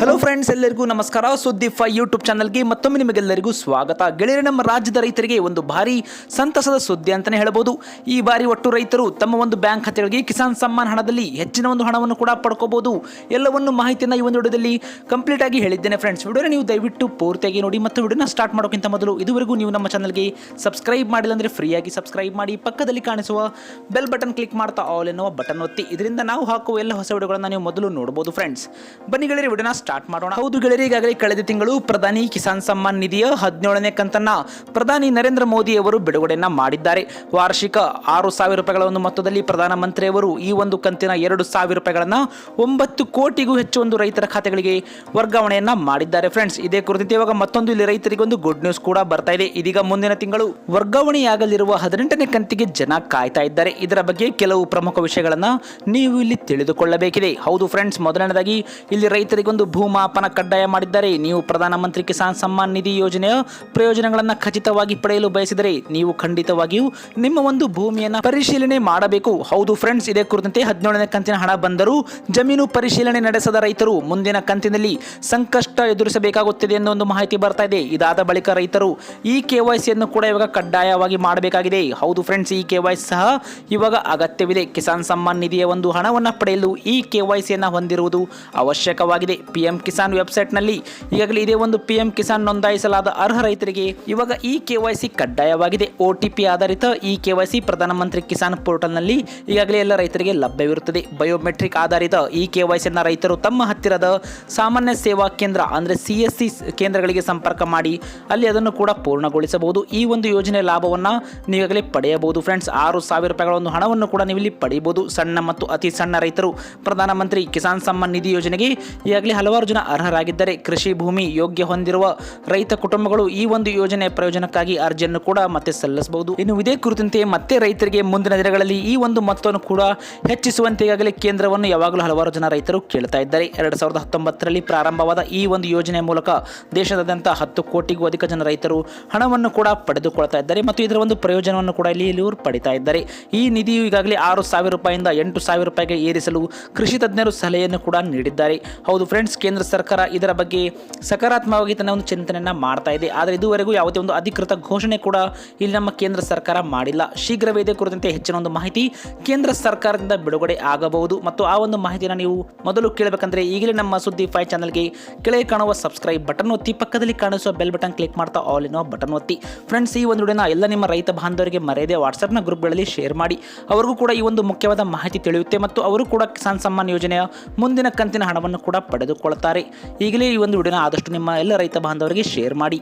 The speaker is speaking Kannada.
ಹಲೋ ಫ್ರೆಂಡ್ಸ್ ಎಲ್ಲರಿಗೂ ನಮಸ್ಕಾರ. ಸುದ್ದಿ ಫೈ ಯೂಟ್ಯೂಬ್ ಚಾನಲ್ಗೆ ಮತ್ತೊಮ್ಮೆ ನಿಮಗೆಲ್ಲರಿಗೂ ಸ್ವಾಗತ. ಗೆಳೆಯರೆ, ನಮ್ಮ ರಾಜ್ಯದ ರೈತರಿಗೆ ಒಂದು ಭಾರಿ ಸಂತಸದ ಸುದ್ದಿ ಅಂತಲೇ ಹೇಳಬಹುದು ಈ ಬಾರಿ ಒಟ್ಟು ರೈತರು ತಮ್ಮ ಒಂದು ಬ್ಯಾಂಕ್ ಖಾತೆಗಳಿಗೆ ಕಿಸಾನ್ ಸಮ್ಮಾನ್ ಹಣದಲ್ಲಿ ಹೆಚ್ಚಿನ ಒಂದು ಹಣವನ್ನು ಕೂಡ ಪಡ್ಕೋಬಹುದು ಎಲ್ಲವನ್ನು ಮಾಹಿತಿಯನ್ನು ಈ ಒಂದು ವಿಡಿಯೋದಲ್ಲಿ ಕಂಪ್ಲೀಟ್ ಆಗಿ ಹೇಳಿದ್ದೇನೆ ಫ್ರೆಂಡ್ಸ್ ವಿಡಿಯೋನ ನೀವು ದಯವಿಟ್ಟು ಪೂರ್ತಿಯಾಗಿ ನೋಡಿ ಮತ್ತು ವಿಡಿಯೋನ ಸ್ಟಾರ್ಟ್ ಮಾಡೋಕ್ಕಿಂತ ಮೊದಲು ಇದುವರೆಗೂ ನೀವು ನಮ್ಮ ಚಾನಲ್ಗೆ ಸಬ್ಸ್ಕ್ರೈಬ್ ಮಾಡಿಲ್ಲ ಅಂದರೆ ಫ್ರೀಯಾಗಿ ಸಬ್ಸ್ಕ್ರೈಬ್ ಮಾಡಿ, ಪಕ್ಕದಲ್ಲಿ ಕಾಣಿಸುವ ಬೆಲ್ ಬಟನ್ ಕ್ಲಿಕ್ ಮಾಡ್ತಾ ಆಲ್ ಎನ್ನುವ ಬಟನ್ ಒತ್ತಿ. ಇದರಿಂದ ನಾವು ಹಾಕುವ ಎಲ್ಲ ಹೊಸ ವಿಡಿಯೋಗಳನ್ನು ನೀವು ಮೊದಲು ನೋಡಬಹುದು ಫ್ರೆಂಡ್ಸ್ ಬನ್ನಿ ಗೆಳೆಯರೆ, ವಿಡಿಯೋನ ಸ್ಟಾರ್ಟ್ ಮಾಡೋಣ. ಹೌದು ಗೆಳೆಯರಿ, ಈಗಾಗಲೇ ಕಳೆದ ತಿಂಗಳು ಪ್ರಧಾನಿ ಕಿಸಾನ್ ಸಮ್ಮಾನ್ ನಿಧಿಯ ಹದಿನೇಳನೇ ಕಂತನ್ನ ಪ್ರಧಾನಿ ನರೇಂದ್ರ ಮೋದಿ ಅವರು ಬಿಡುಗಡೆಯನ್ನ ಮಾಡಿದ್ದಾರೆ. ವಾರ್ಷಿಕ ಆರು ಸಾವಿರ ರೂಪಾಯಿಗಳ ಒಂದು ಮೊತ್ತದಲ್ಲಿ ಪ್ರಧಾನಮಂತ್ರಿಯವರು ಈ ಒಂದು ಕಂತಿನ ಎರಡು ಸಾವಿರ ರೂಪಾಯಿಗಳನ್ನ ಒಂಬತ್ತು ಕೋಟಿಗೂ ಹೆಚ್ಚು ಒಂದು ರೈತರ ಖಾತೆಗಳಿಗೆ ವರ್ಗಾವಣೆಯನ್ನ ಮಾಡಿದ್ದಾರೆ ಫ್ರೆಂಡ್ಸ್ ಇದೇ ಕುರಿತಂತೆ ಇವಾಗ ಮತ್ತೊಂದು ಇಲ್ಲಿ ರೈತರಿಗೆ ಒಂದು ಗುಡ್ ನ್ಯೂಸ್ ಕೂಡ ಬರ್ತಾ ಇದೆ. ಇದೀಗ ಮುಂದಿನ ತಿಂಗಳು ವರ್ಗಾವಣೆಯಾಗಲಿರುವ ಹದಿನೆಂಟನೇ ಕಂತಿಗೆ ಜನ ಕಾಯ್ತಾ ಇದ್ದಾರೆ. ಇದರ ಬಗ್ಗೆ ಕೆಲವು ಪ್ರಮುಖ ವಿಷಯಗಳನ್ನ ನೀವು ಇಲ್ಲಿ ತಿಳಿದುಕೊಳ್ಳಬೇಕಿದೆ. ಹೌದು ಫ್ರೆಂಡ್ಸ್ ಮೊದಲನೇದಾಗಿ ಇಲ್ಲಿ ರೈತರಿಗೊಂದು ಭೂಮಾಪನ ಕಡ್ಡಾಯ ಮಾಡಿದ್ದಾರೆ ನೀವು ಪ್ರಧಾನಮಂತ್ರಿ ಕಿಸಾನ್ ಸಮ್ಮಾನ್ ನಿಧಿ ಯೋಜನೆಯ ಪ್ರಯೋಜನಗಳನ್ನು ಖಚಿತವಾಗಿ ಪಡೆಯಲು ಬಯಸಿದರೆ ನೀವು ಖಂಡಿತವಾಗಿಯೂ ನಿಮ್ಮ ಒಂದು ಭೂಮಿಯನ್ನು ಪರಿಶೀಲನೆ ಮಾಡಬೇಕು. ಹೌದು ಫ್ರೆಂಡ್ಸ್ ಇದೇ ಕುರಿತಂತೆ ಹದಿನೇಳನೇ ಕಂತಿನ ಹಣ ಬಂದರೂ ಜಮೀನು ಪರಿಶೀಲನೆ ನಡೆಸದ ರೈತರು ಮುಂದಿನ ಕಂತಿನಲ್ಲಿ ಸಂಕಷ್ಟ ಎದುರಿಸಬೇಕಾಗುತ್ತದೆ ಎಂದು ಒಂದು ಮಾಹಿತಿ ಬರ್ತಾ ಇದೆ. ಇದಾದ ಬಳಿಕ ರೈತರು ಈ ಕೆ ವೈ ಕೂಡ ಇವಾಗ ಕಡ್ಡಾಯವಾಗಿ ಮಾಡಬೇಕಾಗಿದೆ. ಹೌದು ಫ್ರೆಂಡ್ಸ್ ಈ ಕೆ ವೈ ಸಹ ಇವಾಗ ಅಗತ್ಯವಿದೆ. ಕಿಸಾನ್ ಸಮ್ಮಾನ್ ನಿಧಿಯ ಒಂದು ಹಣವನ್ನು ಪಡೆಯಲು ಈ ಕೆ ವೈ ಹೊಂದಿರುವುದು ಅವಶ್ಯಕವಾಗಿದೆ. ಪಿ ಎಂ ಕಿಸಾನ್ ವೆಬ್ಸೈಟ್ನಲ್ಲಿ ಈಗಾಗಲೇ ಇದೇ ಒಂದು ಪಿ ಎಂ ಕಿಸಾನ್ ನೋಂದಾಯಿಸಲಾದ ಅರ್ಹ ರೈತರಿಗೆ ಇವಾಗ ಈ ಕೆ ವೈ ಸಿ ಕಡ್ಡಾಯವಾಗಿದೆ. ಒ ಟಿ ಪಿ ಆಧಾರಿತ ಈ ಕೆ ವೈ ಸಿ ಪ್ರಧಾನಮಂತ್ರಿ ಕಿಸಾನ್ ಪೋರ್ಟಲ್ನಲ್ಲಿ ಈಗಾಗಲೇ ಎಲ್ಲ ರೈತರಿಗೆ ಲಭ್ಯವಿರುತ್ತದೆ. ಬಯೋಮೆಟ್ರಿಕ್ ಆಧಾರಿತ ಈ ಕೆ ವೈ ರೈತರು ತಮ್ಮ ಹತ್ತಿರದ ಸಾಮಾನ್ಯ ಸೇವಾ ಕೇಂದ್ರ ಅಂದರೆ ಸಿ ಎಸ್ ಸಿ ಕೇಂದ್ರಗಳಿಗೆ ಸಂಪರ್ಕ ಮಾಡಿ ಅಲ್ಲಿ ಅದನ್ನು ಕೂಡ ಪೂರ್ಣಗೊಳಿಸಬಹುದು. ಈ ಒಂದು ಯೋಜನೆ ಲಾಭವನ್ನು ನೀವಾಗಲೇ ಪಡೆಯಬಹುದು. ಫ್ರೆಂಡ್ಸ್, ಆರು ಸಾವಿರ ರೂಪಾಯಿಗಳ ಒಂದು ಹಣವನ್ನು ಕೂಡ ನೀವು ಇಲ್ಲಿ ಪಡೆಯಬಹುದು. ಸಣ್ಣ ಮತ್ತು ಅತಿ ಸಣ್ಣ ರೈತರು ಪ್ರಧಾನಮಂತ್ರಿ ಕಿಸಾನ್ ಸಮ್ಮಾನ್ ನಿಧಿ ಯೋಜನೆಗೆ ಈಗಾಗಲೇ ಹಲವಾರು ಅರ್ಹರಾಗಿದ್ದರೆ ಕೃಷಿ ಭೂಮಿ ಯೋಗ್ಯ ಹೊಂದಿರುವ ರೈತ ಕುಟುಂಬಗಳು ಈ ಒಂದು ಯೋಜನೆ ಪ್ರಯೋಜನಕ್ಕಾಗಿ ಅರ್ಜಿಯನ್ನು ಕೂಡ ಮತ್ತೆ ಸಲ್ಲಿಸಬಹುದು. ಇನ್ನು ಇದೇ ಕುರಿತಂತೆ ಮತ್ತೆ ರೈತರಿಗೆ ಮುಂದಿನ ದಿನಗಳಲ್ಲಿ ಈ ಒಂದು ಮೊತ್ತವನ್ನು ಕೂಡ ಹೆಚ್ಚಿಸುವಂತೆ ಈಗಾಗಲೇ ಕೇಂದ್ರವನ್ನು ಯಾವಾಗಲೂ ಹಲವಾರು ಜನ ರೈತರು ಕೇಳ್ತಾ ಇದ್ದಾರೆ. ಎರಡು ಸಾವಿರದ ಹತ್ತೊಂಬತ್ತರಲ್ಲಿ ಪ್ರಾರಂಭವಾದ ಈ ಒಂದು ಯೋಜನೆ ಮೂಲಕ ದೇಶದಾದ್ಯಂತ ಹತ್ತು ಕೋಟಿಗೂ ಅಧಿಕ ಜನ ರೈತರು ಹಣವನ್ನು ಕೂಡ ಪಡೆದುಕೊಳ್ತಾ ಇದ್ದಾರೆ ಮತ್ತು ಇದರ ಒಂದು ಪ್ರಯೋಜನವನ್ನು ಕೂಡ ಇಲ್ಲಿ ಇವರು ಪಡಿತಾ ಇದ್ದಾರೆ. ಈ ನಿಧಿಯು ಈಗಾಗಲೇ ಆರು ಸಾವಿರ ರೂಪಾಯಿಂದ ಎಂಟು ಸಾವಿರ ರೂಪಾಯಿಗೆ ಏರಿಸಲು ಕೃಷಿ ತಜ್ಞರು ಸಲಹೆಯನ್ನು ಕೂಡ ನೀಡಿದ್ದಾರೆ. ಹೌದು ಫ್ರೆಂಡ್ಸ್ ಕೇಂದ್ರ ಸರ್ಕಾರ ಇದರ ಬಗ್ಗೆ ಸಕಾರಾತ್ಮಕವಾಗಿ ತನ್ನ ಒಂದು ಚಿಂತನೆಯನ್ನು ಮಾಡ್ತಾ ಇದೆ. ಆದರೆ ಇದುವರೆಗೂ ಯಾವುದೇ ಒಂದು ಅಧಿಕೃತ ಘೋಷಣೆ ಕೂಡ ಇಲ್ಲಿ ನಮ್ಮ ಕೇಂದ್ರ ಸರ್ಕಾರ ಮಾಡಿಲ್ಲ. ಶೀಘ್ರವೇ ಇದೇ ಕುರಿತಂತೆ ಹೆಚ್ಚಿನ ಒಂದು ಮಾಹಿತಿ ಕೇಂದ್ರ ಸರ್ಕಾರದಿಂದ ಬಿಡುಗಡೆ ಆಗಬಹುದು. ಮತ್ತು ಆ ಒಂದು ಮಾಹಿತಿಯನ್ನು ನೀವು ಮೊದಲು ಕೇಳಬೇಕಂದ್ರೆ ಈಗಲೇ ನಮ್ಮ ಸುದ್ದಿ ಫೈ ಚಾನಲ್ಗೆ ಕೆಳಗೆ ಕಾಣುವ ಸಬ್ಸ್ಕ್ರೈಬ್ ಬಟನ್ ಒತ್ತಿ, ಪಕ್ಕದಲ್ಲಿ ಕಾಣಿಸುವ ಬೆಲ್ ಬಟನ್ ಕ್ಲಿಕ್ ಮಾಡ್ತಾ ಆಲ್ ಇನ್ ಬಟನ್ ಒತ್ತಿ. ಫ್ರೆಂಡ್ಸ್ ಈ ಒಂದು ವಿಡಿಯೋನ ಎಲ್ಲ ನಿಮ್ಮ ರೈತ ಬಾಂಧವರಿಗೆ ಮರೆಯದೆ ವಾಟ್ಸಪ್ನ ಗ್ರೂಪ್ಗಳಲ್ಲಿ ಶೇರ್ ಮಾಡಿ. ಅವರಿಗೂ ಕೂಡ ಈ ಒಂದು ಮುಖ್ಯವಾದ ಮಾಹಿತಿ ತಿಳಿಯುತ್ತೆ. ಮತ್ತು ಅವರು ಕೂಡ ಕಿಸಾನ್ ಸಮ್ಮಾನ್ ಯೋಜನೆಯ ಮುಂದಿನ ಕಂತಿನ ಹಣವನ್ನು ಕೂಡ ಪಡೆದುಕೊಳ್ತಾರೆ ಈಗಲೇ ಈ ಒಂದು ವಿಡಿಯೋನ ಆದಷ್ಟು ನಿಮ್ಮ ಎಲ್ಲ ರೈತ ಬಾಂಧವರಿಗೆ ಶೇರ್ ಮಾಡಿ.